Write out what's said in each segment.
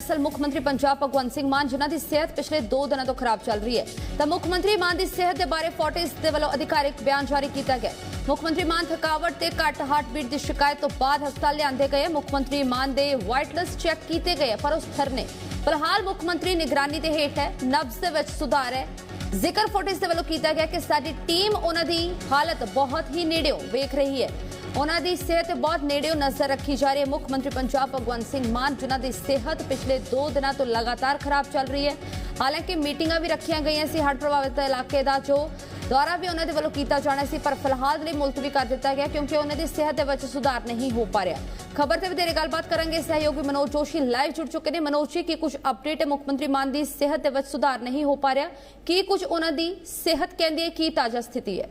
ਦਰਅਸਲ ਮੁੱਖ ਮੰਤਰੀ ਪੰਜਾਬ ਭਗਵੰਤ ਸਿੰਘ ਮਾਨ, ਜਿਨ੍ਹਾਂ ਦੀ ਸਿਹਤ ਪਿਛਲੇ 2 ਦਿਨਾਂ ਤੋਂ ਖਰਾਬ ਚੱਲ ਰਹੀ ਹੈ। ਤਾਂ ਮੁੱਖ ਮੰਤਰੀ ਮਾਨ ਦੀ ਸਿਹਤ ਦੇ ਬਾਰੇ ਫੋਰਟਿਸ ਦੇ ਵੱਲੋਂ ਅਧਿਕਾਰਿਕ ਬਿਆਨ ਜਾਰੀ ਕੀਤਾ ਗਿਆ ਮੁੱਖ ਮੰਤਰੀ ਮਾਨ ਥਕਾਵਟ ਤੇ ਘੱਟ ਹਾਰਟਬੀਟ ਦੀ ਸ਼ਿਕਾਇਤ ਤੋਂ ਬਾਅਦ ਹਸਪਤਾਲ ਲਿਆਂਦੇ ਗਏ। ਮੁੱਖ ਮੰਤਰੀ ਮਾਨ ਦੇ ਵਾਈਟਲਸ ਚੈੱਕ ਕੀਤੇ ਗਏ ਪਰ ਉਹ ਸਥਿਰ ਨੇ। ਫਿਲਹਾਲ ਮੁੱਖ ਮੰਤਰੀ ਨਿਗਰਾਨੀ ਦੇ ਹੇਠ ਹੈ, ਨਬਜ਼ ਦੇ ਵਿੱਚ ਸੁਧਾਰ ਹੈ। ਜ਼ਿਕਰ ਫੋਰਟਿਸ ਦੇ ਵੱਲੋਂ ਕੀਤਾ ਗਿਆ ਕਿ ਸਾਡੀ ਟੀਮ ਉਹਨਾਂ ਦੀ ਹਾਲਤ ਬਹੁਤ ਹੀ ਨੇੜਿਓਂ ਵੇਖ ਰਹੀ ਹੈ। ਉਹਨਾਂ ਦੀ ਸਿਹਤ ਬਹੁਤ ਨੇੜਿਓਂ ਨਜ਼ਰ ਰੱਖੀ ਜਾ ਰਹੀ ਹੈ। ਮੁੱਖ ਮੰਤਰੀ ਪੰਜਾਬ ਭਗਵੰਤ ਸਿੰਘ ਮਾਨ, ਜਿਨ੍ਹਾਂ ਦੀ ਸਿਹਤ ਪਿਛਲੇ 2 ਦਿਨਾਂ ਤੋਂ ਲਗਾਤਾਰ ਖਰਾਬ ਚੱਲ ਰਹੀ ਹੈ। ਹਾਲਾਂਕਿ ਮੀਟਿੰਗਾਂ ਵੀ ਰੱਖੀਆਂ ਗਈਆਂ ਸੀ ਹੜ੍ਹ ਪ੍ਰਭਾਵਿਤ ਇਲਾਕੇ ਦਾ, ਜੋ ਦੌਰਾ ਵੀ ਉਹਨਾਂ ਦੇ ਵੱਲੋਂ ਕੀਤਾ ਜਾਣਾ ਸੀ, ਪਰ ਫਿਲਹਾਲ ਲਈ ਮੁਲਤਵੀ ਕਰ ਦਿੱਤਾ ਗਿਆ, ਕਿਉਂਕਿ ਉਹਨਾਂ ਦੀ ਸਿਹਤ ਦੇ ਵਿੱਚ ਸੁਧਾਰ ਨਹੀਂ ਹੋ ਪਾ ਰਿਹਾ। ਖਬਰ ਤੇ ਵਧੇਰੇ ਗੱਲਬਾਤ ਕਰਾਂਗੇ। ਸਹਿਯੋਗੀ ਮਨੋਜ ਜੋਸ਼ੀ ਲਾਈਵ ਜੁੜ ਚੁੱਕੇ ਨੇ। ਮਨੋਜ ਜੀ, ਕੀ ਕੁਝ ਅਪਡੇਟ ਹੈ? ਮੁੱਖ ਮੰਤਰੀ ਮਾਨ ਦੀ ਸਿਹਤ ਦੇ ਵਿੱਚ ਸੁਧਾਰ ਨਹੀਂ ਹੋ ਪਾ ਰਿਹਾ। ਕੀ ਕੁਝ ਉਹਨਾਂ ਦੀ ਸਿਹਤ ਕਹਿੰਦੀ ਹੈ? ਕੀ ਤਾਜ਼ਾ ਸਥਿਤੀ ਹੈ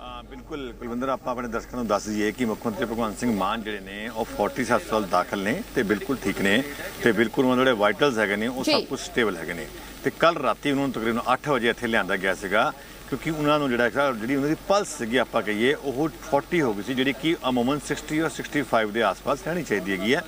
ਹਾਂ ਬਿਲਕੁਲ ਕੁਲਵਿੰਦਰ ਆਪਾਂ ਆਪਣੇ ਦਰਸ਼ਕਾਂ ਨੂੰ ਦੱਸ ਦਈਏ ਕਿ ਮੁੱਖ ਮੰਤਰੀ ਭਗਵੰਤ ਸਿੰਘ ਮਾਨ ਜਿਹੜੇ ਨੇ ਉਹ 40 ਹਸਪਤਾਲ ਦਾਖਲ ਨੇ ਤੇ ਬਿਲਕੁਲ ਠੀਕ ਨੇ ਤੇ ਬਿਲਕੁਲ ਉਹਨਾਂ ਦੇ ਵਾਈਟਲਸ ਹੈਗੇ ਨੇ ਉਹ। ਸਭ ਕੁਝ ਸਟੇਬਲ ਹੈਗੇ ਨੇ ਤੇ ਕੱਲ ਰਾਤੀ ਉਹਨਾਂ ਨੂੰ ਤਕਰੀਬਨ 8 ਵਜੇ ਇੱਥੇ ਲਿਆਂਦਾ ਗਿਆ ਸੀਗਾ ਕਿਉਂਕਿ ਉਹਨਾਂ ਨੂੰ ਜਿਹੜਾ ਹੈਗਾ ਜਿਹੜੀ ਉਹਨਾਂ ਦੀ ਪਲਸ ਸੀਗੀ ਆਪਾਂ ਕਹੀਏ ਉਹ 40 ਹੋ ਗਈ ਸੀ ਜਿਹੜੀ ਕਿ ਅਮੂਮਨ 60 ਔਰ 65 ਦੇ ਆਸ-ਪਾਸ ਰਹਿਣੀ ਚਾਹੀਦੀ ਹੈਗੀ ਹੈ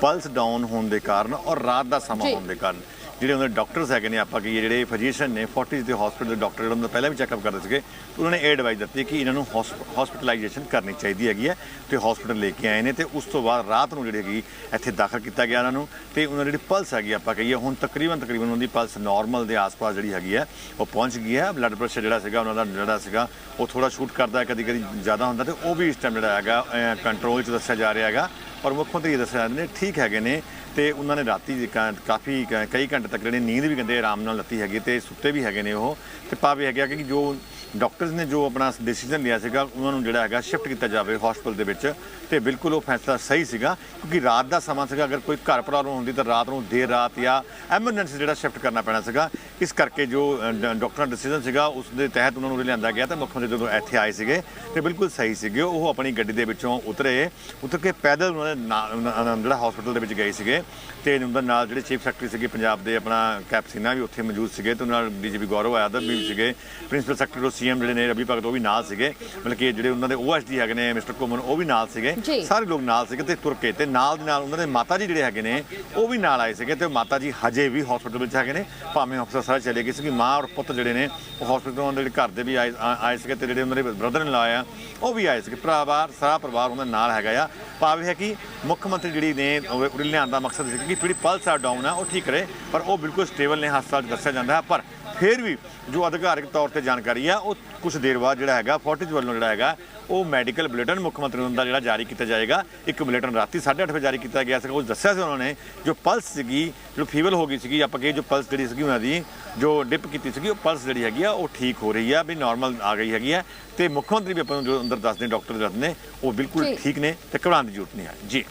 ਪਲਸ ਡਾਊਨ ਹੋਣ ਦੇ ਕਾਰਨ ਔਰ ਰਾਤ ਦਾ ਸਮਾਂ। ਹੋਣ ਦੇ ਕਾਰਨ ਜਿਹੜੇ ਉਹਨਾਂ ਦੇ ਡਾਕਟਰਸ ਹੈਗੇ ਨੇ, ਆਪਾਂ ਕਹੀਏ ਜਿਹੜੇ ਫਿਜ਼ੀਸ਼ੀਅਨ ਨੇ 40 ਦੇ ਹਸਪੀਟਲ ਦੇ ਡਾਕਟਰ ਜਿਹੜਾ ਉਹਨਾਂ ਦਾ ਪਹਿਲਾਂ ਵੀ ਚੈੱਕਅਪ ਕਰਦੇ ਸੀਗੇ, ਤੇ ਉਹਨਾਂ ਨੇ ਇਹ ਐਡਵਾਈਸ ਦਿੱਤੀ ਕਿ ਇਹਨਾਂ ਨੂੰ ਹਸਪੀਟਲਾਈਜੇਸ਼ਨ ਕਰਨੀ ਚਾਹੀਦੀ ਹੈਗੀ ਹੈ ਤੇ ਹਸਪੀਟਲ ਲੈ ਕੇ ਆਏ ਨੇ ਤੇ ਉਸ ਤੋਂ ਬਾਅਦ ਰਾਤ ਨੂੰ ਜਿਹੜੀ ਹੈਗੀ ਇੱਥੇ ਦਾਖਲ ਕੀਤਾ ਗਿਆ ਉਹਨਾਂ ਨੂੰ ਤੇ ਉਹਨਾਂ ਦੀ ਜਿਹੜੀ ਪਲਸ ਹੈਗੀ ਆਪਾਂ ਕਹੀਏ ਹੁਣ ਤਕਰੀਬਨ ਤਕਰੀਬਨ ਉਹਨਾਂ ਦੀ ਪਲਸ ਨਾਰਮਲ ਦੇ ਆਸ-ਪਾਸ ਜਿਹੜੀ ਹੈਗੀ ਹੈ, ਉਹ ਪਹੁੰਚ ਗਈ ਹੈ। ਬਲੱਡ ਪ੍ਰੈਸ਼ਰ ਜਿਹੜਾ ਸੀਗਾ, ਉਹਨਾਂ ਦਾ ਜਿਹੜਾ ਸੀਗਾ, ਉਹ ਥੋੜਾ ਸ਼ੂਟ ਕਰਦਾ ਹੈ ਕਦੀ ਕਦੀ ਜ਼ਿਆਦਾ ਹੁੰਦਾ ਤੇ ਉਹ ਵੀ ਇਸ ਟਾਈਮ ਜਿਹੜਾ ਹੈਗਾ ਕੰਟਰੋਲ 'ਚ ਦੱਸਿਆ ਜਾ ਰਿਹਾ ਹੈਗਾ। ਔਰ ਮੁੱਖ ਮੰਤਰੀ ਇਹ ਦੱਸਿਆ ਜਾਂਦੇ ਨੇ, ਠੀਕ ਹੈਗੇ ਨੇ ਤੇ ਉਹਨਾਂ ਨੇ ਰਾਤੀ ਦੀ ਕਾਫੀ ਕ- ਕਈ ਘੰਟੇ ਤੱਕ ਜਿਹੜੇ ਨੀਂਦ ਵੀ ਕਹਿੰਦੇ ਆਰਾਮ ਨਾਲ ਲੱਤੀ ਹੈਗੀ ਤੇ ਸੁੱਤੇ ਵੀ ਹੈਗੇ ਨੇ ਉਹ। ਤੇ ਭਾਵੇਂ ਹੈਗਾ ਕਿ ਜੋ ਡਾਕਟਰਸ ਨੇ ਜੋ ਆਪਣਾ ਡਿਸੀਜਨ ਲਿਆ ਸੀਗਾ ਉਹਨਾਂ ਨੂੰ ਜਿਹੜਾ ਹੈਗਾ ਸ਼ਿਫਟ ਕੀਤਾ ਜਾਵੇ ਹਸਪੀਟਲ ਦੇ ਵਿੱਚ ਤੇ ਬਿਲਕੁਲ ਉਹ ਫੈਸਲਾ ਸਹੀ ਸੀਗਾ ਕਿਉਂਕਿ ਰਾਤ ਦਾ ਸਮਾਂ ਸੀਗਾ ਅਗਰ ਕੋਈ ਘਰ ਪ੍ਰੋਬਲਮ ਹੁੰਦੀ ਤਾਂ ਰਾਤ ਨੂੰ ਦੇਰ ਰਾਤ ਜਾਂ ਐਮਰਜੈਂਸੀ ਜਿਹੜਾ ਸ਼ਿਫਟ ਕਰਨਾ ਪੈਣਾ ਸੀਗਾ। ਇਸ ਕਰਕੇ ਜੋ ਅ, ਡਾਕਟਰਾਂ ਦਾ ਡਿਸੀਜਨ ਸੀਗਾ ਉਸ ਦੇ ਤਹਿਤ ਉਹਨਾਂ ਨੂੰ ਲਿਆਂਦਾ ਗਿਆ ਤਾਂ ਮੁੱਖ ਮੰਤਰੀ ਜਦੋਂ ਇੱਥੇ ਆਏ ਸੀਗੇ ਤੇ ਬਿਲਕੁਲ ਸਹੀ ਸੀਗੇ। ਉਹ ਆਪਣੀ ਗੱਡੀ ਦੇ ਵਿੱਚੋਂ ਉਤਰੇ ਉਤਰ ਕੇ ਪੈਦਲ ਉਹਨਾਂ ਦੇ ਨਾਲ- ਜਿਹੜਾ ਹਸਪੀਟਲ ਦੇ ਵਿੱਚ ਗਏ ਸੀਗੇ ਤੇ ਉਹਨਾਂ ਦੇ ਨਾਲ ਜਿਹੜੇ ਚੀਫ ਸੈਕਟਰੀ ਸੀਗੇ ਪੰਜਾਬ ਦੇ ਆਪਣਾ ਕੈਪਸੀਨਾ ਵੀ ਉੱਥੇ ਮੌਜੂਦ ਸੀਗੇ ਤੇ ਉਹਨਾਂ ਨਾਲ ਡੀਜੀਪੀ ਗੌਰਵ ਆਦਰ ਵੀ ਸੀਗੇ ਪ੍ਰਿੰਸੀਪਲ ਸੈਕਟਰੀ ਉਹ ਸੀਐਮ ਜਿਹੜੇ ਨੇ ਰਵੀ ਭਗਤ ਉਹ ਵੀ ਨਾਲ ਸੀਗੇ। ਮਤਲਬ ਕਿ ਜਿਹੜੇ ਉਹਨਾਂ ਦੇ ਓਐਸਡੀ ਹੈਗੇ ਨੇ ਮਿਸਟਰ ਕੋਮਨ ਉਹ ਵੀ ਨਾਲ ਸੀਗੇ। ਸਾਰੇ ਲੋਕ ਨਾਲ ਸੀਗੇ ਤੇ ਤੁਰ ਕੇ ਤੇ ਨਾਲ ਦੇ ਨਾਲ ਉਹਨਾਂ ਦੇ ਮਾਤਾ ਜੀ ਜਿਹੜੇ ਹੈਗੇ ਨੇ ਉਹ ਵੀ ਨਾਲ ਆਏ ਸੀਗੇ ਤੇ ਮਾਤਾ ਜੀ ਹਜੇ ਵੀ ਹਸਪੀਟਲ ਵਿੱਚ ਹੈਗੇ ਨੇ। ਭਾਵੇਂ ਅਫਸਰ ਸਾਰੇ ਚਲੇ ਗਏ ਸੀ ਕਿ ਮਾਂ ਔਰ ਪੁੱਤ ਜਿਹੜੇ ਨੇ ਉਹ ਹਸਪੀਟਲ ਉਹਨਾਂ ਦੇ ਘਰ ਦੇ ਵੀ ਆਏ ਸੀਗੇ ਤੇ ਜਿਹੜੇ ਉਹਨਾਂ ਦੇ ਬ੍ਰਦਰ ਇਨ ਲਾ ਆ ਉਹ ਵੀ ਆਏ ਸੀਗੇ। ਪਰਿਵਾਰ ਸਾਰਾ ਪਰਿਵਾਰ ਉਹਨਾਂ ਨਾਲ ਹੈਗਾ ਆ। ਭਾਵੇਂ ਹੈ ਕਿ ਮੁੱਖ ਮੰਤਰੀ ਜਿਹੜੀ ਨੇ ਉਹ ਲਿਆਉਣ ਦਾ ਮਕਸਦ ਸੀ ਕਿ ਜਿਹੜੀ ਪਲਸ ਆ ਡਾਊਨ ਆ ਉਹ ਠੀਕ ਰਹੇ ਪਰ ਉਹ ਬਿਲਕੁਲ ਸਟੇਬਲ ਨੇ ਹਸਪਤਾਲ ਦੱਸਿਆ ਜਾਂਦਾ ਹੈ। ਪਰ ਫਿਰ ਵੀ ਜੋ ਅਧਿਕਾਰਿਕ ਤੌਰ ਤੇ ਜਾਣਕਾਰੀ ਆ ਉਹ ਕੁਝ ਦੇਰ ਬਾਅਦ ਜਿਹੜਾ ਹੈਗਾ ਫੋਰਟਿਸ ਵੱਲੋਂ ਜਿਹੜਾ ਹੈਗਾ ਉਹ ਮੈਡੀਕਲ ਬੁਲੇਟਿਨ ਮੁੱਖ ਮੰਤਰੀ ਨੂੰ ਦਾ ਜਿਹੜਾ ਜਾਰੀ ਕੀਤਾ ਜਾਏਗਾ। ਇੱਕ ਬੁਲੇਟਿਨ ਰਾਤੀ 8:30 ਵਜੇ ਜਾਰੀ ਕੀਤਾ ਗਿਆ ਸੀ ਉਹ ਦੱਸਿਆ ਸੀ ਉਹਨਾਂ ਨੇ ਜੋ ਪਲਸ ਸੀਗੀ ਜੋ ਫੀਵਰ ਹੋ ਗਈ ਸੀਗੀ ਆਪਾਂ ਕਹੇ ਜੋ ਪਲਸ ਜਿਹੜੀ ਸੀਗੀ ਉਹਨਾਂ ਦੀ ਜੋ ਡਿਪ ਕੀਤੀ ਸੀਗੀ ਉਹ ਪਲਸ ਜਿਹੜੀ ਹੈਗੀ ਆ ਉਹ ਠੀਕ ਹੋ ਰਹੀ ਆ ਵੀ ਨਾਰਮਲ ਆ ਗਈ ਹੈਗੀ ਆ। ਤੇ ਮੁੱਖ ਮੰਤਰੀ ਵੀ ਆਪਾਂ ਨੂੰ ਜੋ ਅੰਦਰ ਦੱਸਦੇ ਡਾਕਟਰ ਦੱਸਦੇ ਨੇ ਉਹ ਬਿਲਕੁਲ। ਠੀਕ ਨੇ ਤੇ ਘਬਰਾਉਣ ਦੀ ਜ਼ਰੂਰਤ ਨਹੀਂ ਹੈ। ਜੀ।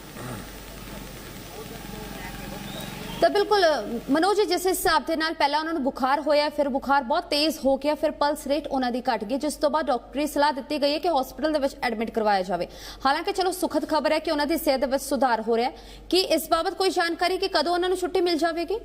ਤਾਂ ਬਿਲਕੁਲ ਮਨੋਜ ਜੀ, ਜਿਸ ਹਿਸਾਬ ਦੇ ਨਾਲ ਪਹਿਲਾਂ ਉਹਨਾਂ ਨੂੰ ਬੁਖਾਰ ਹੋਇਆ ਫਿਰ ਬੁਖਾਰ ਬਹੁਤ ਤੇਜ਼ ਹੋ ਗਿਆ ਫਿਰ ਪਲਸ ਰੇਟ ਉਹਨਾਂ ਦੀ ਘਟ ਗਈ ਜਿਸ ਤੋਂ ਬਾਅਦ ਡਾਕਟਰੀ ਸਲਾਹ ਦਿੱਤੀ ਗਈ ਹੈ ਕਿ ਹਸਪੀਟਲ ਦੇ ਵਿੱਚ ਐਡਮਿਟ ਕਰਵਾਇਆ ਜਾਵੇ। ਹਾਲਾਂਕਿ ਚਲੋ ਸੁਖਦ ਖਬਰ ਹੈ ਕਿ ਉਹਨਾਂ ਦੀ ਸਿਹਤ ਦੇ ਵਿੱਚ ਸੁਧਾਰ ਹੋ ਰਿਹਾ ਹੈ। ਕਿ ਇਸ ਬਾਬਤ ਕੋਈ ਜਾਣਕਾਰੀ ਕਿ ਕਦੋਂ ਉਹਨਾਂ ਨੂੰ ਛੁੱਟੀ ਮਿਲ ਜਾਵੇਗੀ?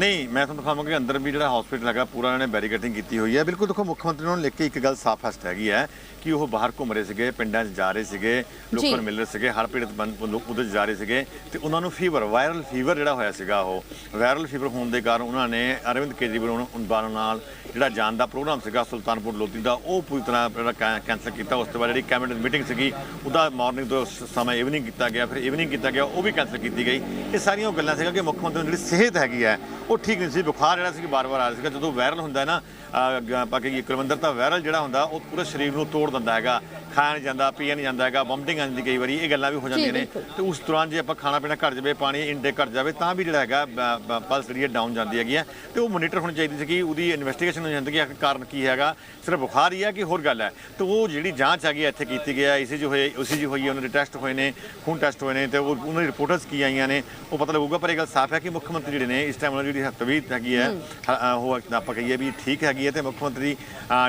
ਨਹੀਂ ਮੈਂ ਤੁਹਾਨੂੰ ਦਿਖਾਵਾਂਗਾ ਕਿ ਅੰਦਰ ਵੀ ਜਿਹੜਾ ਹਸਪੀਟਲ ਹੈਗਾ ਪੂਰਾ ਇਹਨਾਂ ਨੇ ਬੈਰੀਕੇਡਿੰਗ ਕੀਤੀ ਹੋਈ ਹੈ। ਬਿਲਕੁਲ ਦੇਖੋ ਮੁੱਖ ਮੰਤਰੀ ਨੂੰ ਲਿਖ ਕੇ ਇੱਕ ਗੱਲ ਸਾਫ਼ ਹਸਤ ਹੈਗੀ ਹੈ ਕਿ ਉਹ ਬਾਹਰ ਘੁੰਮ ਰਹੇ ਸੀਗੇ ਪਿੰਡਾਂ 'ਚ ਜਾ ਰਹੇ ਸੀਗੇ ਲੋਕਾਂ। ਨੂੰ ਮਿਲ ਰਹੇ ਸੀਗੇ ਹਰ ਪੀੜਤ ਬੰਦ ਲੋਕ 'ਚ ਜਾ ਰਹੇ ਸੀਗੇ ਤੇ ਉਹਨਾਂ ਨੂੰ ਫੀਵਰ ਵਾਇਰਲ ਫੀਵਰ ਜਿਹੜਾ ਹੋਇਆ ਸੀਗਾ ਉਹ। ਵਾਇਰਲ ਫੀਵਰ ਹੋਣ ਦੇ ਕਾਰਨ ਉਹਨਾਂ ਨੇ ਅਰਵਿੰਦ ਕੇਜਰੀਵਾਲ ਨੂੰ ਉਹਨਾਂ ਨਾਲ ਜਿਹੜਾ ਜਾਣ ਦਾ ਪ੍ਰੋਗਰਾਮ ਸੀਗਾ ਸੁਲਤਾਨਪੁਰ ਲੋਧੀ ਦਾ ਉਹ ਪੂਰੀ ਤਰ੍ਹਾਂ ਜਿਹੜਾ ਕੈਂਸਲ ਕੀਤਾ। ਉਸ ਤੋਂ ਬਾਅਦ ਜਿਹੜੀ ਕੈਬਨਿਟ ਮੀਟਿੰਗ ਸੀਗੀ ਉਹਦਾ ਮਾਰਨਿੰਗ ਤੋਂ ਸਮਾਂ ਇਵਨਿੰਗ ਕੀਤਾ ਗਿਆ ਫਿਰ ਇਵਨਿੰਗ ਕੀਤਾ ਗਿਆ ਉਹ ਵੀ ਕੈਂਸਲ ਕੀਤੀ ਗਈ। ਇਹ ਸਾਰੀਆਂ ਗੱਲਾਂ ਸੀਗਾ ਕਿ ਮੁੱਖ ਮੰਤਰੀ ਦੀ ਜਿਹੜੀ ਸਿਹਤ ਹੈਗੀ ਹੈ ਉਹ ਠੀਕ ਨਹੀਂ ਸੀ ਬੁਖਾਰ ਜਿਹੜਾ ਸੀ ਬਾਰ-ਬਾਰ ਆ ਰਿਹਾ ਸੀਗਾ। ਜਦੋਂ ਵਾਇਰਲ ਹੁੰਦਾ ਹੈ ਨਾ ਅਹ, ਗ- ਆਪਾਂ ਕਹੀਏ ਤਾਂ ਵਾਇਰਲ ਜਿਹੜਾ ਹੁੰਦਾ ਉਹ ਪੂਰੇ ਸਰੀਰ ਨੂੰ ਤੋੜ ਦਿੰਦਾ ਹੈਗਾ। ਨਹੀਂ ਜਾਂਦਾ ਨਹੀਂ ਜਾਂਦਾ ਹੈਗਾ ਵੋਮਟਿੰਗ ਆ ਜਾਂਦੀ ਕਈ ਵਾਰੀ ਇਹ ਗੱਲਾਂ ਵੀ ਹੋ ਜਾਂਦੀਆਂ ਨੇ। ਤੇ ਉਸ ਦੌਰਾਨ ਜੇ ਆਪਾਂ ਖਾਣਾ ਪੀਣਾ ਘਟ ਜਾਵੇ ਪਾਣੀ ਇਨਟੇਕ ਘਟ ਜਾਵੇ ਤਾਂ ਵੀ ਜਿਹੜਾ ਹੈਗਾ ਪਲਸ ਜਿਹੜੀ ਡਾਊਨ ਜਾਂਦੀ ਹੈਗੀ ਹੈ ਤੇ ਉਹ ਮੋਨੀਟਰ ਹੋਣੀ ਚਾਹੀਦੀ ਸੀ ਕਿ ਉਹਦੀ ਇਨਵੈਸਟੀਗੇਸ਼ਨ ਹੋ ਜਾਂਦੀ ਕਿ ਆਖਿਰ ਕਾਰਨ ਕੀ ਹੈਗਾ। ਸਿਰਫ ਬੁਖਾਰ ਹੀ ਹੈ ਕਿ ਹੋਰ ਗੱਲ ਹੈ? ਤੇ ਉਹ ਜਿਹੜੀ ਜਾਂਚ ਹੈਗੀ ਇੱਥੇ ਕੀਤੀ ਗਿਆ ਇਸੇ ਜੋ ਹੋਏ ਉਸੇ ਜੀ ਹੋਈ ਉਹਨਾਂ ਦੇ ਟੈਸਟ ਹੋਏ ਨੇ ਖੂਨ ਟੈਸਟ ਹੋਏ ਨੇ ਤੇ ਉਹ ਉਹਨਾਂ ਦੀ ਰਿਪੋਰਟਸ ਕੀ ਆਈਆਂ ਨੇ ਉਹ ਪਤਾ ਲੱਗੂਗਾ ਪਰ ਇਹ ਗੱਲ ਸਾਫ਼ ਹੈ ਕਿ ਮੁੱਖ ਮੰਤਰੀ ਜਿਹੜੇ ਨੇ ਇਸ ਟਾਈਮ ਉਹਨਾਂ ਦੀ ਜਿਹੜੀ ਤਬੀਅਤ ਹੈਗੀ ਹੈ ਉਹ ਆਪਾਂ ਕਹੀਏ ਵੀ ਠੀਕ ਹੈਗੀ ਹੈ ਤੇ ਮੁੱਖ ਮੰਤਰੀ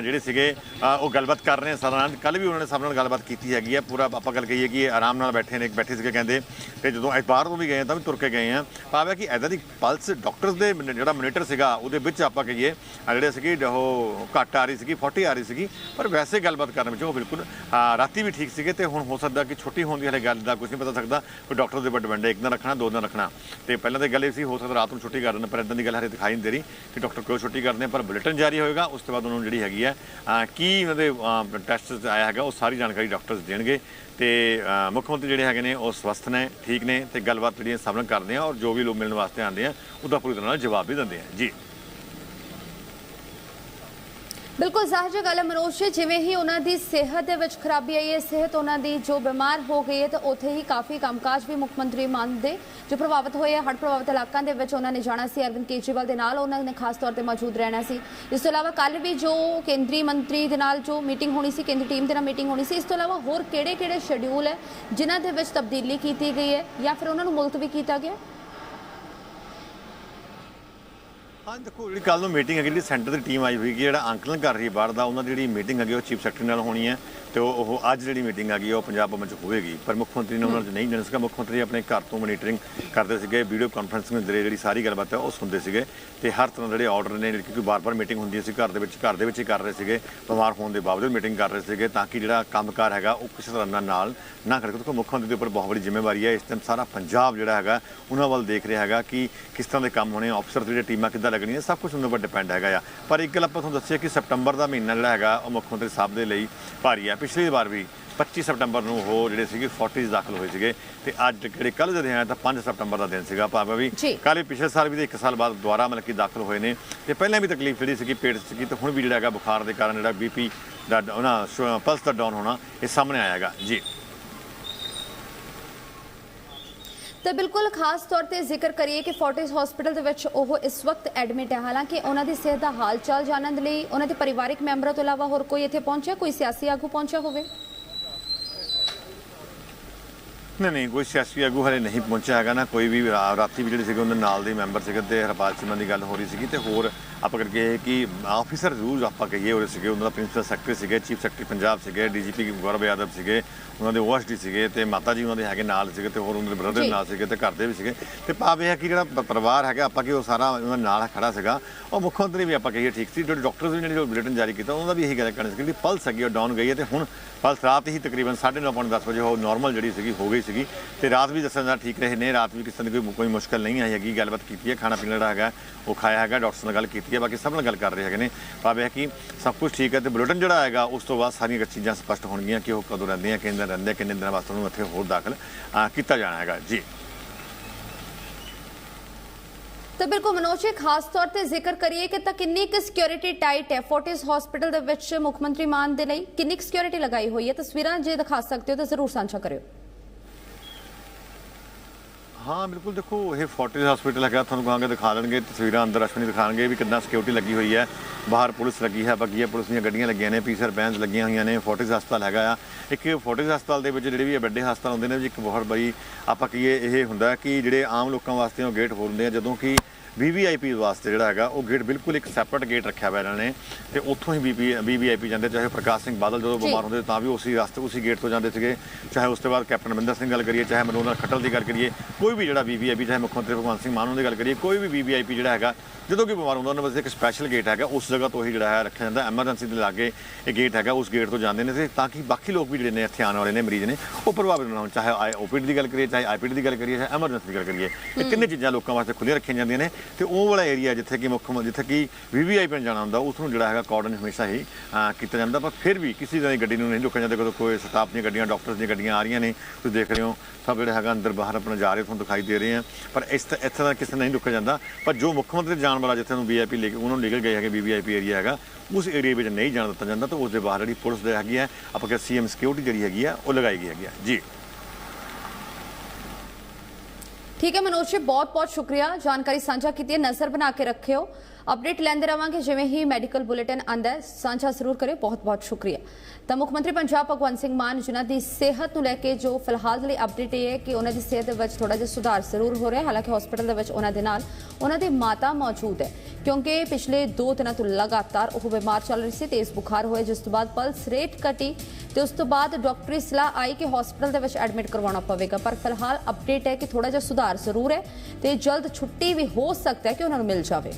ਜਿਹੜੇ ਸੀਗੇ ਉਹ ਗੱਲਬਾਤ ਕਰ ਰਹੇ ਨੇ ਸਾਰਾ ਕੱਲ ਵੀ ਉਹਨਾਂ ਨੇ ਸਾਹਿਬ ਨਾਲ ਗੱਲਬਾਤ ਕੀਤੀ ਹੈਗੀ ਹੈ। ਪੂਰਾ ਆਪਾਂ ਗੱਲ ਕਹੀਏ ਕਿ ਆਰਾਮ ਨਾਲ ਬੈਠੇ ਨੇ, ਬੈਠੇ ਸੀਗੇ ਕਹਿੰਦੇ ਤੇ ਜਦੋਂ ਅਸੀਂ ਤੋਂ ਵੀ ਗਏ ਹਾਂ ਤਾਂ ਵੀ ਤੁਰ ਕੇ ਗਏ ਆ। ਭਾਵੇਂ ਕਿ ਐਦਾਂ ਦੀ ਪਲਸ ਡਾਕਟਰਸ ਦੇ ਜਿਹੜਾ ਮੋਨੀਟਰ ਸੀਗਾ, ਉਹਦੇ ਵਿੱਚ ਆਪਾਂ ਕਹੀਏ ਜਿਹੜੇ ਸੀਗੀ, ਉਹ ਘੱਟ ਆ ਰਹੀ ਸੀਗੀ 40 ਆ ਰਹੀ ਸੀਗੀ। ਪਰ ਵੈਸੇ ਗੱਲਬਾਤ ਕਰਨ ਵਿੱਚ ਉਹ ਬਿਲਕੁਲ ਰਾਤੀ ਵੀ ਠੀਕ ਸੀਗੇ ਤੇ ਹੁਣ ਹੋ ਸਕਦਾ ਕਿ ਛੁੱਟੀ ਹੋਣ ਦੀ ਹਲੇ ਗੱਲ ਦਾ ਕੁਝ ਨਹੀਂ ਪਤਾ ਸਕਦਾ। ਕੋਈ ਡਾਕਟਰ ਦੇ ਵੱਡ ਵੰਡੇ, ਇੱਕ ਦਿਨ ਰੱਖਣਾ, ਦੋ ਦਿਨ ਰੱਖਣਾ। ਤੇ ਪਹਿਲਾਂ ਤਾਂ ਗੱਲ ਇਹ ਸੀ, ਹੋ ਸਕਦਾ ਰਾਤ ਨੂੰ ਛੁੱਟੀ ਕਰ ਦੇਣ, ਪਰ ਇਦਾਂ ਦੀ ਗੱਲ ਹਰੇ ਦਿਖਾਈ ਨਹੀਂ ਦੇ ਰਹੀ ਕਿ ਡਾਕਟਰ ਕਿਉਂ ਛੁੱਟੀ ਕਰਦੇ ਆ ਪਰ ਬੁਲੇਟਿਨ ਜਾਰੀ ਹੋਏਗਾ। ਉਸ ਤੋਂ ਬਾਅਦ ਉਹਨਾਂ ਨੂੰ ਜਿਹੜੀ ਹੈਗੀ ਹੈ ਕੀ ਉਹਨਾਂ ਦੇ ਟੈਸਟ ਆਇਆ ਹੈਗਾ, ਉਸ ਸਾਰੀ ਜਾਣਕਾਰੀ ਡਾਕਟਰਸ ਦੇਣਗੇ ਤੇ ਮੁੱਖ ਮੰਤਰੀ ਜਿਹੜੇ ਹੈਗੇ ਨੇ ਉਹ ਸਵਸਥ ਨੇ, ਠੀਕ ਨੇ ਤੇ ਗੱਲਬਾਤ ਜਿਹੜੀ ਸਭ ਨਾਲ ਕਰਦੇ ਆ ਔਰ ਜੋ ਵੀ ਲੋਕ ਮਿਲਣ ਵਾਸਤੇ ਆਉਂਦੇ ਆ, ਉਹਦਾ ਪੂਰੀ ਤਰ੍ਹਾਂ ਨਾਲ ਜਵਾਬ ਵੀ ਦਿੰਦੇ ਆ। ਜੀ। ਬਿਲਕੁਲ ਜ਼ਾਹਿਰ ਜੀ ਗੱਲ ਹੈ, ਮਨੋਜ ਜੀ, ਜਿਵੇਂ ਹੀ ਉਹਨਾਂ ਦੀ ਸਿਹਤ ਦੇ ਵਿੱਚ ਖਰਾਬੀ ਆਈ ਹੈ, ਸਿਹਤ ਉਹਨਾਂ ਦੀ ਜੋ ਬਿਮਾਰ ਹੋ ਗਈ ਹੈ, ਤਾਂ ਉੱਥੇ ਹੀ ਕਾਫੀ ਕੰਮਕਾਜ ਵੀ ਮੁੱਖ ਮੰਤਰੀ ਮਾਨ ਦੇ ਜੋ ਪ੍ਰਭਾਵਿਤ ਹੋਏ ਆ ਹੜ੍ਹ ਪ੍ਰਭਾਵਿਤ ਇਲਾਕਿਆਂ ਦੇ ਵਿੱਚ ਉਹਨਾਂ ਨੇ ਜਾਣਾ ਸੀ, ਅਰਵਿੰਦ ਕੇਜਰੀਵਾਲ ਦੇ ਨਾਲ ਉਹਨਾਂ ਨੇ ਖਾਸ ਤੌਰ ਤੇ ਮੌਜੂਦ ਰਹਿਣਾ ਸੀ। ਇਸ ਤੋਂ ਇਲਾਵਾ ਕੱਲ ਵੀ ਜੋ ਕੇਂਦਰੀ ਮੰਤਰੀ ਦੇ ਨਾਲ ਜੋ ਮੀਟਿੰਗ ਹੋਣੀ ਸੀ, ਕੇਂਦਰੀ ਟੀਮ ਦੇ ਨਾਲ ਮੀਟਿੰਗ ਹੋਣੀ ਸੀ, ਇਸ ਤੋਂ ਇਲਾਵਾ ਹੋਰ ਕਿਹੜੇ-ਕਿਹੜੇ ਸ਼ਡਿਊਲ ਹੈ, ਜਿਨ੍ਹਾਂ ਦੇ ਵਿੱਚ ਤਬਦੀਲੀ ਕੀਤੀ ਗਈ ਹੈ ਜਾਂ ਫਿਰ ਉਹਨਾਂ ਨੂੰ ਮੁਲਤਵੀ ਕੀਤਾ ਗਿਆ? ਹਾਂ, ਦੇਖੋ ਜਿਹੜੀ ਕੱਲ ਨੂੰ ਮੀਟਿੰਗ ਹੈਗੀ ਜਿਹੜੀ ਸੈਂਟਰ ਦੀ ਟੀਮ ਆਈ ਹੋਈ ਹੈ ਜਿਹੜਾ ਅੰਕਲਨ ਕਰ ਰਹੀ ਬਾਹਰ ਦਾ, ਉਹਨਾਂ ਦੀ ਜਿਹੜੀ ਮੀਟਿੰਗ ਹੈਗੀ, ਉਹ ਚੀਫ ਸੈਕਟਰੀ ਨਾਲ ਹੋਣੀ ਹੈ। ਤੇ ਉਹ ਉਹ ਅੱਜ ਜਿਹੜੀ ਮੀਟਿੰਗ ਹੈਗੀ ਉਹ ਪੰਜਾਬ ਭਵਨ ਚ ਹੋਵੇਗੀ। ਪਰ ਮੁੱਖ ਮੰਤਰੀ ਨੇ ਉਹਨਾਂ ਨੂੰ ਨਹੀਂ ਜਾਣਾ ਸੀਗਾ। ਮੁੱਖ ਮੰਤਰੀ ਆਪਣੇ ਘਰ ਤੋਂ ਮੋਨੀਟਰਿੰਗ ਕਰਦੇ ਸੀਗੇ ਵੀਡੀਓ ਕਾਨਫਰੰਸਿੰਗ ਦੇ ਜ਼ਰੀਏ ਜਿਹੜੀ ਸਾਰੀ ਗੱਲਬਾਤ ਹੈ, ਉਹ ਸੁਣਦੇ ਸੀਗੇ। ਤੇ ਹਰ ਤਰ੍ਹਾਂ ਜਿਹੜੇ ਆਰਡਰ ਨੇ ਕਿਉਂਕਿ ਬਾਰ-ਬਾਰ ਮੀਟਿੰਗ ਹੁੰਦੀ ਸੀ ਘਰ ਦੇ ਵਿੱਚ ਘਰ ਦੇ ਵਿੱਚ ਹੀ ਕਰ ਰਹੇ ਸੀਗੇ। ਬਿਮਾਰ ਹੋਣ ਦੇ ਬਾਵਜੂਦ ਮੀਟਿੰਗ ਕਰ ਰਹੇ ਸੀਗੇ ਤਾਂ ਕਿ ਜਿਹੜਾ ਕੰਮਕਾਰ ਹੈਗਾ, ਉਹ ਕਿਸੇ ਤਰ੍ਹਾਂ ਨਾਲ ਨਾ ਖੜਕੇ ਕਿਉਂਕਿ ਮੁੱਖ ਮੰਤਰੀ ਦੇ ਉੱਪਰ ਬਹੁਤ ਵੱਡੀ ਜ਼ਿੰਮੇਵਾਰੀ ਹੈ। ਇਸ ਟਾਈਮ ਸਾਰਾ ਪੰਜਾਬ ਜਿਹੜਾ ਹੈਗਾ, ਉਹਨਾਂ ਵੱਲ ਦੇਖ ਰਿਹਾ ਹੈਗਾ ਕਿ ਕਿਸ ਤਰ੍ਹਾਂ ਦੇ ਕੰਮ ਹੋਣੇ ਅਫਸਰ ਜਿਹੜੀਆਂ ਟੀਮਾਂ ਕਿੱਦਾਂ ਲੱਗਣੀਆਂ ਸਭ ਕੁਝ ਉਹਨਾਂ ਉੱਪਰ ਡਿਪੈਂਡ ਹੈਗਾ ਆ। ਪਰ ਇੱਕ ਗੱਲ ਆਪਾਂ ਤੁਹਾਨੂੰ ਦੱਸਿਆ ਕਿ ਸਪਟੰਬਰ ਦਾ ਮਹੀਨਾ ਜਿਹੜਾ ਹੈਗਾ, ਉਹ ਮੁੱਖ ਮੰਤਰੀ ਸਾਹਿਬ ਦੇ ਲਈ ਭਾਰੀ ਹੈ। ਪਿਛਲੀ ਵਾਰ ਵੀ 25 ਸਪਟੰਬਰ ਨੂੰ ਉਹ ਜਿਹੜੇ ਸੀਗੇ 40 ਦਾਖਲ ਹੋਏ ਸੀਗੇ ਤੇ ਅੱਜ ਜਿਹੜੇ ਕੱਲ ਦੇ ਦਿਨ ਆਇਆ ਤਾਂ 5 ਸਪਟੰਬਰ ਦਾ ਦਿਨ ਸੀਗਾ ਭਾਵੇਂ ਵੀ ਵੀ ਪਿਛਲੇ ਸਾਲ ਵੀ ਤੇ 1 ਸਾਲ ਬਾਅਦ ਦੁਬਾਰਾ ਮਤਲਬ ਕਿ ਦਾਖਲ ਹੋਏ ਨੇ ਤੇ ਪਹਿਲਾਂ ਵੀ ਤਕਲੀਫ ਜਿਹੜੀ ਸੀਗੀ ਪੇਟ ਸੀਗੀ ਤੇ ਹੁਣ ਵੀ ਜਿਹੜਾ ਹੈਗਾ ਬੁਖਾਰ ਦੇ ਕਾਰਨ ਜਿਹੜਾ ਬੀਪੀ ਦਾ ਉਹਨਾਂ ਪਲਸ ਦਾ ਡਾਊਨ ਹੋਣਾ ਇਹ ਸਾਹਮਣੇ ਆਇਆਗਾ ਜੀ। ਤੇ ਬਿਲਕੁਲ ਖਾਸ ਤੌਰ ਤੇ ਜ਼ਿਕਰ ਕਰੀਏ ਕਿ ਫੋਰਟਿਸ ਹਸਪੀਟਲ ਦੇ ਵਿੱਚ ਉਹ ਇਸ ਵਕਤ ਐਡਮਿਟ ਹੈ। ਹਾਲਾਂਕਿ ਉਹਨਾਂ ਦੀ ਸਿਹਤ ਦਾ ਹਾਲ ਚਾਲ ਜਾਣਨ ਦੇ ਲਈ ਉਹਨਾਂ ਦੇ ਪਰਿਵਾਰਕ ਮੈਂਬਰਾਂ ਤੋਂ ਇਲਾਵਾ ਹੋਰ ਕੋਈ ਇੱਥੇ ਪਹੁੰਚਿਆ? ਕੋਈ ਸਿਆਸੀ ਆਗੂ ਪਹੁੰਚਿਆ ਹੋਵੇ? ਨਹੀਂ ਨਹੀਂ, ਕੋਈ ਸਿਆਸੀ ਆਗੂ ਹਲੇ ਨਹੀਂ ਪਹੁੰਚਿਆ ਹੈਗਾ ਨਾ। ਕੋਈ ਵੀ ਰਾਤੀ ਵੀ ਜਿਹੜੇ ਸੀਗੇ, ਉਹਨਾਂ ਨਾਲ ਦੇ ਮੈਂਬਰ ਸੀਗੇ ਤੇ ਹਰਪਾਲ ਸਿੰਘ ਦੀ ਗੱਲ ਹੋ ਰਹੀ ਸੀਗੀ ਤੇ ਹੋਰ ਆਪਾਂ ਕਰਕੇ ਕਿ ਆਫੀਸਰ ਜ਼ਰੂਰ ਆਪਾਂ ਕਹੀਏ ਉਹਦੇ ਸੀਗੇ ਉਹਨਾਂ ਦਾ ਪ੍ਰਿੰਸੀਪਲ ਸੈਕਟਰੀ ਸੀਗੇ ਚੀਫ ਸੈਕਟਰੀ ਪੰਜਾਬ ਸੀਗੇ ਡੀਜੀਪੀ ਗੌਰਵ ਯਾਦਵ ਸੀਗੇ ਉਹਨਾਂ ਦੇ ਓਐਸਡੀ ਸੀਗੇ ਤੇ ਮਾਤਾ ਜੀ ਉਹਨਾਂ ਦੇ ਹੈਗੇ ਨਾਲ ਸੀਗੇ ਤੇ ਹੋਰ ਉਹਨਾਂ ਦੇ ਬ੍ਰਦਰ। ਨਾਲ ਸੀਗੇ ਤੇ ਘਰ ਦੇ ਵੀ ਸੀਗੇ। ਤੇ ਭਾਵ ਇਹ ਹੈ ਕਿ ਜਿਹੜਾ ਪਰਿਵਾਰ ਹੈਗਾ ਆਪਾਂ ਕਿ ਉਹ ਸਾਰਾ ਉਹਨਾਂ ਨਾਲ ਖੜਾ ਸੀਗਾ। ਉਹ ਮੁੱਖ ਮੰਤਰੀ ਵੀ ਆਪਾਂ ਕਹੀਏ ਠੀਕ ਸੀ ਜਿਹੜੇ ਡਾਕਟਰਸ ਨੇ ਜੋ ਬੁਲੇਟਿਨ ਜਾਰੀ ਕੀਤਾ ਉਹਨਾਂ ਦਾ ਵੀ ਇਹੀ ਗੱਲ ਕਰਨੀ ਸੀ ਕਿ ਪਲਸ ਹੈਗੀ ਉਹ ਡਾਊਨ ਗਈ ਹੈ ਤੇ ਹੁਣ ਪਲਸ ਰਾਤ ਹੀ ਤਕਰੀਬਨ 9:30 ਪੌਣੇ 10 ਵਜੇ ਉਹ ਨਾਰਮਲ ਜਿਹੜੀ ਸੀਗੀ ਹੋ ਗਈ ਸੀਗੀ। ਤੇ ਰਾਤ ਵੀ ਦੱਸਣ ਦਾ ਠੀਕ ਰਹੇ ਨੇ ਰਾਤ ਵੀ ਕਿਸੇ ਨੂੰ ਕੋਈ ਕੋਈ ਮੁਸ਼ਕਲ ਨਹੀਂ ਆਈ ਹੈਗੀ ਗੱਲਬਾਤ ਕੀਤੀ ਹੈ ਖਾਣਾ ਪੀਣਾ ਜਿਹੜਾ ਹੈਗਾ ਉਹ ਖਾਇਆ ਹੈਗਾ ਡਾਕਟਰ ਨਾਲ ਗੱਲ ਕੀਤੀ ਹੈ ਬਾਕੀ ਸਭ ਨਾਲ ਗੱਲ ਕਰ ਰਹੇ ਹੈਗੇ ਨੇ। ਭਾਵ ਇਹ ਕਿ ਸਭ ਕੁਝ ਠੀਕ ਹੈ ਤੇ ਬੁਲੇਟਿਨ ਜਿਹੜਾ ਆਏਗਾ, ਉਸ ਤੋਂ ਬਾਅਦ ਸਾਰੀਆਂ ਚੀਜ਼ਾਂ ਸਪਸ਼ਟ ਹੋਣਗੀਆਂ ਕਿ ਉਹ ਕਦੋਂ ਰਹਿੰਦੇ ਆ ਕਿੰਨੇ ਰਹਿੰਦੇ, ਕਿੰਨੇ ਦਿਨਾਂ ਵਾਸਤੇ ਉਹਨੂੰ ਇੱਥੇ ਹੋਰ ਦਾਖਲ ਕੀਤਾ ਜਾਣਾ ਹੈਗਾ। ਜੀ। ਤੇ ਬਿਲਕੁਲ ਮਨੋਜ, ਜੀ ਖਾਸ ਤੌਰ ਤੇ ਜ਼ਿਕਰ ਕਰੀਏ ਕਿ ਤਾਂ ਕਿੰਨੀ ਕੁ ਸਿਕਿਉਰਿਟੀ ਟਾਈਟ ਹੈ ਫੋਰਟਿਸ ਹਸਪੀਟਲ ਦੇ ਵਿੱਚ ਮੁੱਖ ਮੰਤਰੀ ਮਾਨ ਦੇ ਲਈ? ਕਿੰਨੀ ਕੁ ਸਿਕਿਉਰਿਟੀ ਲਗਾਈ ਹੋਈ ਹੈ? ਤਸਵੀਰਾਂ ਜੇ ਦਿਖਾ ਸਕਦੇ ਹੋ ਤਾਂ ਜ਼ਰੂਰ ਸਾਂਝਾ ਕਰਿਓ। ਹਾਂ, ਬਿਲਕੁਲ ਦੇਖੋ, ਇਹ ਫੋਰਟਿਸ ਹਸਪੀਟਲ ਹੈਗਾ, ਤੁਹਾਨੂੰ ਕਹਾਂਗੇ ਦਿਖਾ ਦੇਣਗੇ, ਤਸਵੀਰਾਂ ਅੰਦਰ ਅਸ਼ਵਨੀ ਦਿਖਾਣਗੇ ਵੀ ਕਿੰਨਾ ਸਿਕਿਉਰਿਟੀ ਲੱਗੀ ਹੋਈ ਹੈ। ਬਾਹਰ ਪੁਲਿਸ ਲੱਗੀ ਹੈ ਬਾਕੀ ਇਹ ਪੁਲਿਸ ਦੀਆਂ ਗੱਡੀਆਂ ਲੱਗੀਆਂ ਨੇ, ਪੀਸਰ ਬੈਂਸ ਲੱਗੀਆਂ ਹੋਈਆਂ ਨੇ, ਫੋਰਟਿਸ ਹਸਪਤਾਲ ਹੈਗਾ ਆ। ਇੱਕ ਫੋਰਟਿਸ ਹਸਪਤਾਲ ਦੇ ਵਿੱਚ ਜਿਹੜੇ ਵੀ ਇਹ ਵੱਡੇ ਹਸਪਤਾਲ ਹੁੰਦੇ ਨੇ ਜੀ ਇੱਕ ਬਹੁਤ ਬੜੀ ਆਪਾਂ ਕਹੀਏ, ਇਹ ਹੁੰਦਾ ਕਿ ਜਿਹੜੇ ਆਮ ਲੋਕਾਂ ਵਾਸਤੇ ਉਹ ਗੇਟ ਹੋਰ ਹੁੰਦੇ ਆ, ਜਦੋਂ ਕਿ ਵੀਵੀਆਈਪੀ ਵਾਸਤੇ ਜਿਹੜਾ ਹੈਗਾ ਉਹ ਗੇਟ ਬਿਲਕੁਲ ਇੱਕ ਸੈਪਰੇਟ ਗੇਟ ਰੱਖਿਆ ਹੋਇਆ ਇਹਨਾਂ ਨੇ ਤੇ ਉੱਥੋਂ ਹੀ ਵੀਪੀ ਵੀਵੀਆਈਪੀ ਜਾਂਦੇ ਚਾਹੇ ਪ੍ਰਕਾਸ਼ ਸਿੰਘ ਬਾਦਲ ਜਦੋਂ। ਬਿਮਾਰ ਹੁੰਦੇ ਤਾਂ ਵੀ ਉਸੇ ਰਸਤੇ ਉਸੇ ਗੇਟ ਤੋਂ ਜਾਂਦੇ ਸੀਗੇ। ਚਾਹੇ ਉਸ ਤੋਂ ਬਾਅਦ ਕੈਪਟਨ ਅਮਰਿੰਦਰ ਸਿੰਘ ਗੱਲ ਕਰੀਏ ਚਾਹੇ ਮਨੋਹਰ ਖੱਟਲ ਦੀ ਗੱਲ ਕਰੀਏ ਕੋਈ ਵੀ ਜਿਹੜਾ ਵੀਵੀਆਈਪੀ ਚਾਹੇ ਮੁੱਖ ਮੰਤਰੀ ਭਗਵੰਤ ਸਿੰਘ ਮਾਨ ਦੀ ਗੱਲ ਕਰੀਏ ਕੋਈ ਵੀ ਵੀਵੀਆਈਪੀ ਜਿਹੜਾ ਹੈਗਾ ਜਦੋਂ ਕੋਈ ਬਿਮਾਰ ਹੁੰਦਾ ਉਹਨਾਂ ਵਾਸਤੇ ਇੱਕ ਸਪੈਸ਼ਲ ਗੇਟ ਹੈਗਾ ਉਸ ਜਗ੍ਹਾ ਤੋਂ ਹੀ ਜਿਹੜਾ ਹੈ ਰੱਖਿਆ ਜਾਂਦਾ। ਐਮਰਜੈਂਸੀ ਦੇ ਲਾਗੇ ਇਹ ਗੇਟ ਹੈਗਾ ਉਸ ਗੇਟ ਤੋਂ ਜਾਂਦੇ ਨੇ ਤੇ ਤਾਂ ਕਿ ਬਾਕੀ ਲੋਕ ਵੀ ਜਿਹੜੇ ਨੇ ਇੱਥੇ ਆਉਣ ਵਾਲੇ ਨੇ ਮਰੀਜ਼ ਨੇ ਉਹ ਪ੍ਰਭਾਵਿਤ ਨਾ ਹੋਣ। ਚਾਹੇ ਆਈ ਓਪੀਡੀ ਦੀ ਗੱਲ ਕਰੀਏ ਚਾਹੇ ਆਈਪੀਡੀ ਦੀ ਗੱਲ ਕਰੀਏ ਚਾਹੇ ਐਮਰਜੈਂਸੀ ਦੀ ਗੱਲ ਕਰੀਏ ਇਹ ਤਿੰਨੇ ਚੀਜ਼ਾਂ ਲੋਕਾਂ ਵਾਸਤੇ ਖੁੱਲੀਆਂ ਰੱਖੀਆਂ ਜਾਂਦੀਆਂ ਨੇ ਤੇ ਉਹ ਵਾਲਾ ਏਰੀਆ ਜਿੱਥੇ ਕਿ ਮੁੱਖ ਜਿੱਥੇ ਕਿ ਵੀਵੀਆਈਪੀ ਨੂੰ ਜਾਣਾ ਹੁੰਦਾ ਉਸ ਨੂੰ ਜਿਹੜਾ ਹੈਗਾ ਕਾਰਡਨ ਹਮੇਸ਼ਾ ਹੀ ਕੀਤਾ ਜਾਂਦਾ, ਪਰ ਫਿਰ ਵੀ ਕਿਸੇ ਤਰ੍ਹਾਂ ਦੀ ਗੱਡੀ ਨੂੰ ਨਹੀਂ ਰੋਕਿਆ ਜਾਂਦਾ ਕਦੋਂ ਕੋਈ ਸਟਾਫ ਦੀਆਂ ਗੱਡੀਆਂ ਡਾਕਟਰਸ ਦੀਆਂ ਗੱਡੀਆਂ ਆ ਰਹੀਆਂ ਨੇ, ਤੁਸੀਂ ਦੇਖ ਰਹੇ ਹੋ, ਸਭ ਜਿਹੜਾ ਹੈਗਾ ਅੰਦਰ ਬਾਹਰ ਆਪਣਾ ਜਾ ਰਹੇ, ਤੁਹਾਨੂੰ ਦਿਖਾਈ ਦੇ ਰਹੇ ਆ, ਪਰ ਇਸ ਤ- ਇੱਥੇ ਦਾ ਕਿਸੇ ਨੂੰ ਨਹੀਂ ਰੁਕਿਆ ਜਾਂਦਾ, ਪਰ ਜੋ ਮੁੱਖ ਮੰਤਰੀ ਜਾਣ ਵਾਲਾ ਜਿੱਥੇ ਨੂੰ ਵੀਆਈਪੀ ਲੈ ਕੇ, ਉਹਨਾਂ ਨੂੰ ਨਿਕਲ ਗਏ ਹੈਗੇ ਵੀਵੀਆਈਪੀ ਏਰੀਆ ਹੈਗਾ, ਉਸ ਏਰੀਆ ਵਿੱਚ ਨਹੀਂ ਜਾਣ ਦਿੱਤਾ ਜਾਂਦਾ, ਤਾਂ ਉਸ ਦੇ ਬਾਹਰ ਜਿਹੜੀ ਪੁਲਿਸ ਦੇ ਹੈਗੀ ਹੈ ਆਪਾਂ ਕਿ ਸੀਐਮ ਸਿਕਿਉਰਿਟੀ ਜਿਹੜੀ ਹੈਗੀ ਆ, ਉਹ ਲਗਾਈ ਗਈ ਹੈਗੀ ਆ। ਜੀ। ਠੀਕ ਹੈ ਮਨੋਜ ਜੀ ਬਹੁਤ ਬਹੁਤ ਸ਼ੁਕਰੀਆ। ਜਾਣਕਾਰੀ ਸਾਂਝਾ ਕੀਤੀ ਹੈ, ਨਜ਼ਰ ਬਣਾ ਕੇ ਰੱਖਿਓ। ਅਪਡੇਟ ਲੈਂਦੇ ਰਵਾਂਗੇ, ਜਿਵੇਂ ਹੀ ਮੈਡੀਕਲ ਬੁਲੇਟਿਨ ਆਂਦਾ ਸਾਂਝਾ ਜ਼ਰੂਰ ਕਰਿਓ। ਬਹੁਤ ਬਹੁਤ ਸ਼ੁਕਰੀਆ। ਤਾਂ ਮੁੱਖ ਮੰਤਰੀ ਪੰਜਾਬ ਭਗਵੰਤ ਸਿੰਘ ਮਾਨ, ਜਿਨ੍ਹਾਂ ਦੀ ਸਿਹਤ ਨੂੰ ਲੈ ਕੇ ਜੋ ਫਿਲਹਾਲ ਦੇ ਲਈ ਅਪਡੇਟ ਇਹ ਹੈ ਕਿ ਉਹਨਾਂ ਦੀ ਸਿਹਤ ਦੇ ਵਿੱਚ ਥੋੜਾ ਜਿਹਾ ਸੁਧਾਰ ਜ਼ਰੂਰ ਹੋ ਰਿਹਾ, ਹਾਲਾਂਕਿ ਹਸਪੀਟਲ ਦੇ ਵਿੱਚ ਉਹਨਾਂ ਦੇ ਨਾਲ ਉਹਨਾਂ ਦੀ ਮਾਤਾ ਮੌਜੂਦ ਹੈ। ਕਿਉਂਕਿ ਪਿਛਲੇ 2 ਦਿਨਾਂ ਤੋਂ ਲਗਾਤਾਰ ਉਹ ਬਿਮਾਰ ਚੱਲ ਰਹੀ ਸੀ, ਤੇਜ਼ ਬੁਖਾਰ ਹੋਏ ਜਿਸ ਤੋਂ ਬਾਅਦ ਪਲਸ ਰੇਟ ਘਟੀ ਤੇ ਉਸ ਤੋਂ ਬਾਅਦ ਡਾਕਟਰੀ ਸਲਾਹ ਆਈ ਕਿ ਹਸਪੀਟਲ ਦੇ ਵਿੱਚ ਐਡਮਿਟ ਕਰਵਾਉਣਾ ਪਵੇਗਾ। ਪਰ ਫਿਲਹਾਲ ਅਪਡੇਟ ਹੈ ਕਿ ਥੋੜਾ ਜਿਹਾ ਸੁਧਾਰ ਜ਼ਰੂਰ ਹੈ ਤੇ ਜਲਦ ਛੁੱਟੀ ਵੀ ਹੋ ਸਕਦਾ ਹੈ ਕਿ ਉਹਨਾਂ ਨੂੰ ਮਿਲ ਜਾਵੇ।